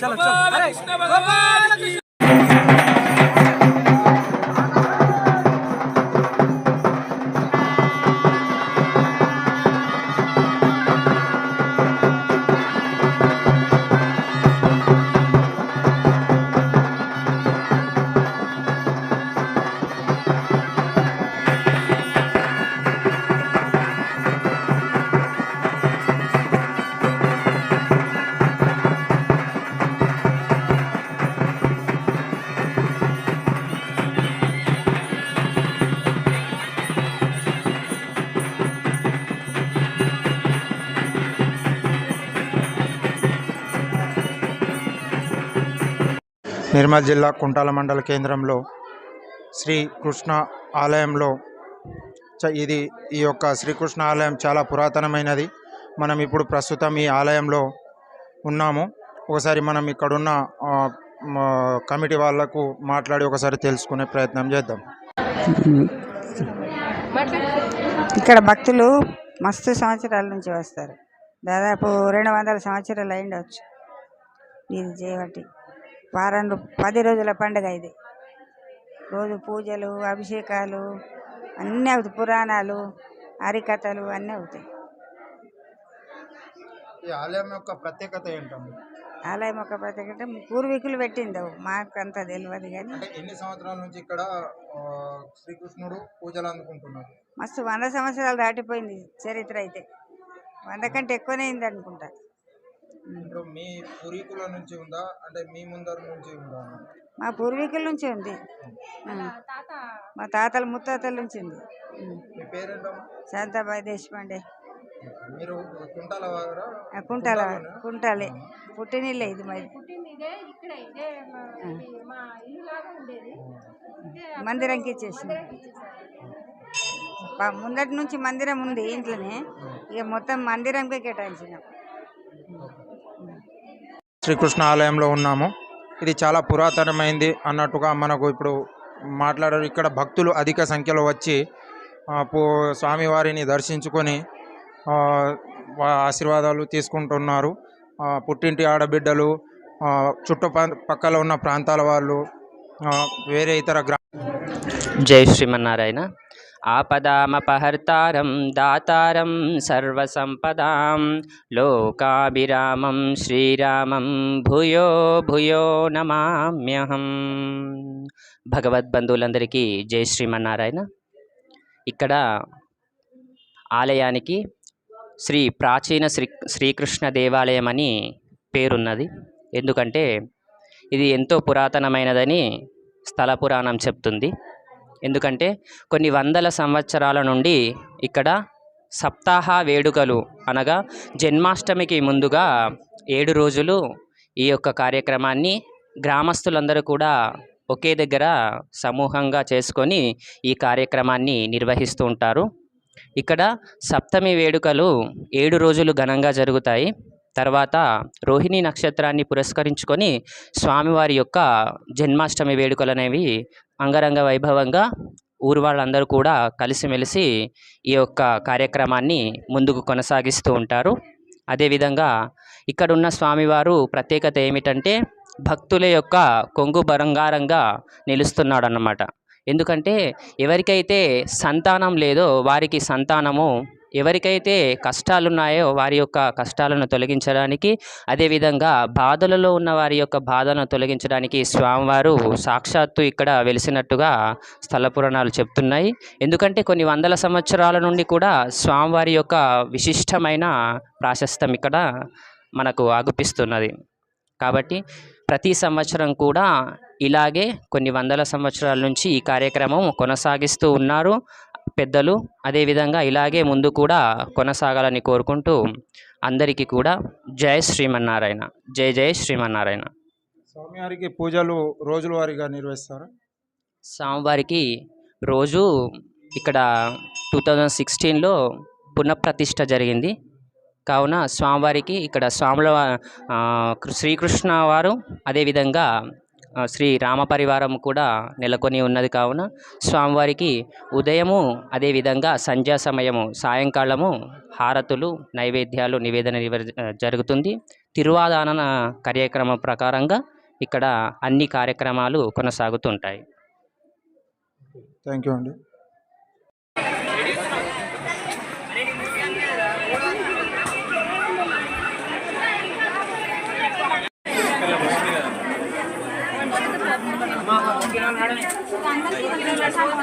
చలో చలో నిర్మల్ జిల్లా కుంటాల మండల కేంద్రంలో శ్రీ కృష్ణ ఆలయంలో చ- ఇది ఈ యొక్క శ్రీకృష్ణ ఆలయం చాలా పురాతనమైనది. మనం ఇప్పుడు ప్రస్తుతం ఈ ఆలయంలో ఉన్నాము. ఒకసారి మనం ఇక్కడున్న మా కమిటీ వాళ్ళకు మాట్లాడి ఒకసారి తెలుసుకునే ప్రయత్నం చేద్దాం. ఇక్కడ భక్తులు మస్తు సంవత్సరాల నుంచి వస్తారు. దాదాపు రెండు వందల సంవత్సరాలు అయిండవచ్చు ఇది చేయబట్టి వారం పది రోజుల పండుగ ఇది. రోజు పూజలు అభిషేకాలు అన్నీ అవుతాయి. పురాణాలు హరికథలు అన్నీ అవుతాయి. ఈ ఆలయం యొక్క ప్రత్యేకత ఏంటండి ఆలయం ఒక ప్రత్యేకత పూర్వీకులు పెట్టింది మాకు అంత తెలియదు కానీ అంటే ఎన్ని సంవత్సరాల నుంచి ఇక్కడ ఆ, శ్రీకృష్ణుడు పూజలు అందుకుంటున్నారు? మస్తు వంద సంవత్సరాలు దాటిపోయింది చరిత్ర అయితే. వంద కంటే ఎక్కువనే అయింది అనుకుంటా. ఇప్పుడు మీ పూర్వీకుల నుంచి ఉందా? అంటే మీ ముందర నుంచి ఉందా? మా పూర్వీకుల నుంచి ఉంది. ఆ. మా తాతల ముత్తాతల నుంచి ఉంది. మీ పేరేంటమ్మా? శాంతాబాయి దేశపాండే. మీరు కుంటాల కుంటాల కుంటాలే. పుట్టినిల్లే ఇది మరి మందిరంకి ఇచ్చేసింది ముందటి నుంచి మందిరం ఉంది ఇంట్లోనే. ఇక మొత్తం మందిరంకే కేటాయించినాం. శ్రీకృష్ణ ఆలయంలో ఉన్నాము. ఇది చాలా పురాతనమైంది అన్నట్టుగా మనకు ఇప్పుడు మాట్లాడారు. ఇక్కడ భక్తులు అధిక సంఖ్యలో వచ్చి స్వామివారిని దర్శించుకొని ఆశీర్వాదాలు తీసుకుంటున్నారు. పుట్టింటి ఆడబిడ్డలు ఆ, చుట్టుపక్కల ఉన్న ప్రాంతాల వాళ్ళు వేరే ఇతర గ్రా జై శ్రీమన్నారాయణ. ఆపదామపహర్తారం దాతారం సర్వసంపదాం లోకాభిరామం శ్రీరామం భూయో భూయో నమామ్యహం. భగవద్బంధువులందరికీ జై శ్రీమన్నారాయణ. ఇక్కడ ఆలయానికి శ్రీ ప్రాచీన శ్రీ శ్రీకృష్ణ దేవాలయం అని పేరున్నది. ఎందుకంటే ఇది ఎంతో పురాతనమైనదని స్థల పురాణం చెప్తుంది. ఎందుకంటే కొన్ని వందల సంవత్సరాల నుండి ఇక్కడ సప్తాహ వేడుకలు అనగా జన్మాష్టమికి ముందుగా ఏడు రోజులు ఈ యొక్క కార్యక్రమాన్ని గ్రామస్తులందరూ కూడా ఒకే దగ్గర సమూహంగా చేసుకొని ఈ కార్యక్రమాన్ని నిర్వహిస్తూ ఉంటారు. ఇక్కడ సప్తమి వేడుకలు ఏడు రోజులు ఘనంగా జరుగుతాయి. తర్వాత రోహిణి నక్షత్రాన్ని పురస్కరించుకొని స్వామివారి యొక్క జన్మాష్టమి వేడుకలు అనేవి అంగరంగ వైభవంగా ఊరు వాళ్ళందరూ కూడా కలిసిమెలిసి ఈ యొక్క కార్యక్రమాన్ని ముందుకు కొనసాగిస్తూ ఉంటారు. అదేవిధంగా ఇక్కడున్న స్వామివారు ప్రత్యేకత ఏమిటంటే భక్తుల యొక్క కొంగు బరంగారంగా నిలుస్తున్నాడు అన్నమాట ఎందుకంటే ఎవరికైతే సంతానం లేదో వారికి సంతానము ఎవరికైతే కష్టాలు ఉన్నాయో వారి యొక్క కష్టాలను తొలగించడానికి అదేవిధంగా బాధలలో ఉన్న వారి యొక్క బాధను తొలగించడానికి స్వామివారు సాక్షాత్తు ఇక్కడ వెలిసినట్టుగా స్థల పురాణాలు చెప్తున్నాయి. ఎందుకంటే కొన్ని వందల సంవత్సరాల నుండి కూడా స్వామివారి యొక్క విశిష్టమైన ప్రాశస్తం ఇక్కడ మనకు ఆగుపిస్తున్నది. కాబట్టి ప్రతి సంవత్సరం కూడా ఇలాగే కొన్ని వందల సంవత్సరాల నుంచి ఈ కార్యక్రమం కొనసాగిస్తూ ఉన్నారు. పెద్దలు అదేవిధంగా ఇలాగే ముందు కూడా కొనసాగాలని కోరుకుంటూ అందరికీ కూడా జై శ్రీమన్నారాయణ జై జై శ్రీమన్నారాయణ. స్వామివారికి పూజలు రోజుల వారీగా నిర్వహిస్తారు? స్వామివారికి రోజు ఇక్కడ టూ థౌజండ్ సిక్స్టీన్లో పునఃప్రతిష్ఠ జరిగింది. కావున స్వామివారికి ఇక్కడ స్వాముల శ్రీకృష్ణ వారు అదేవిధంగా శ్రీ రామ పరివారం కూడా నెలకొని ఉన్నది కావున స్వామివారికి ఉదయము అదేవిధంగా సంధ్యా సమయము సాయంకాలము హారతులు నైవేద్యాలు నివేదన జరుగుతుంది. తిరువాదాన కార్యక్రమం ప్రకారంగా ఇక్కడ అన్ని కార్యక్రమాలు కొనసాగుతుంటాయి థ్యాంక్ యూ అండి.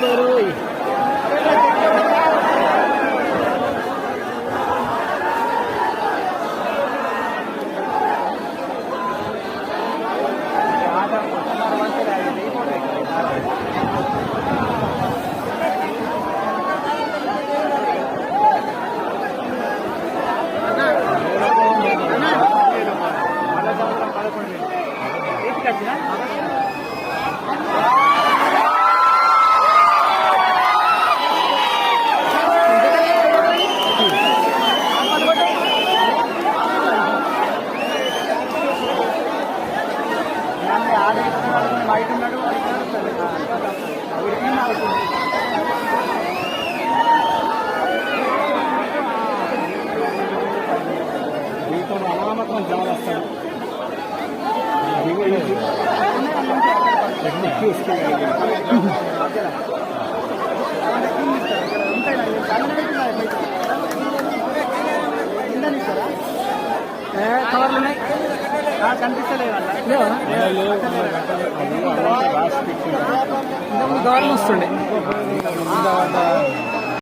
Bye, buddy. ఉన్నాయి కనిపిస్తలేదు గవర్నమెంట్ వస్తుండే